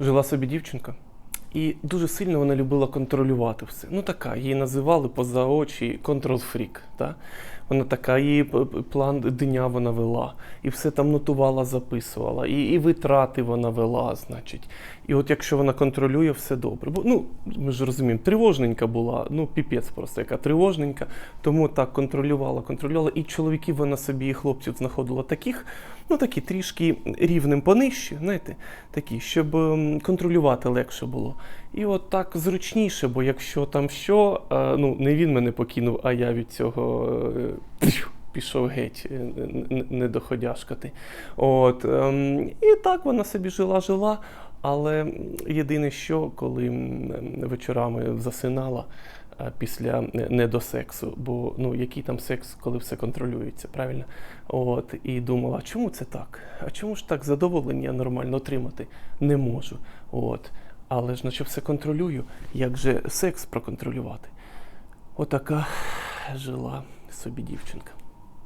жила собі дівчинка, і дуже сильно вона любила контролювати все. Ну така, її називали поза очі контрол-фрік. Та? Вона така, її план дня вона вела, і все там нотувала, записувала, і, і витрати вона вела, значить. І от якщо вона контролює, все добре. Бо ну, ми ж розуміємо, тривожненька була, ну піпець просто яка тривожненька, тому так контролювала, контролювала. І чоловіків вона собі і хлопців знаходила таких, ну такі трішки рівнем понижче, знаєте, такі, щоб ем, контролювати легше було. І от так зручніше, бо якщо там що, е, ну не він мене покинув, а я від цього е, пішов геть, е, не доходяшкати. От, ем, і так вона собі жила, жила. Але єдине, що коли вечорами засинала е, після е, не до сексу, бо ну який там секс, коли все контролюється, правильно? От і думала, а чому це так? А чому ж так задоволення нормально отримати не можу? От. Але ж наче все контролюю, як же секс проконтролювати? Отака жила собі дівчинка.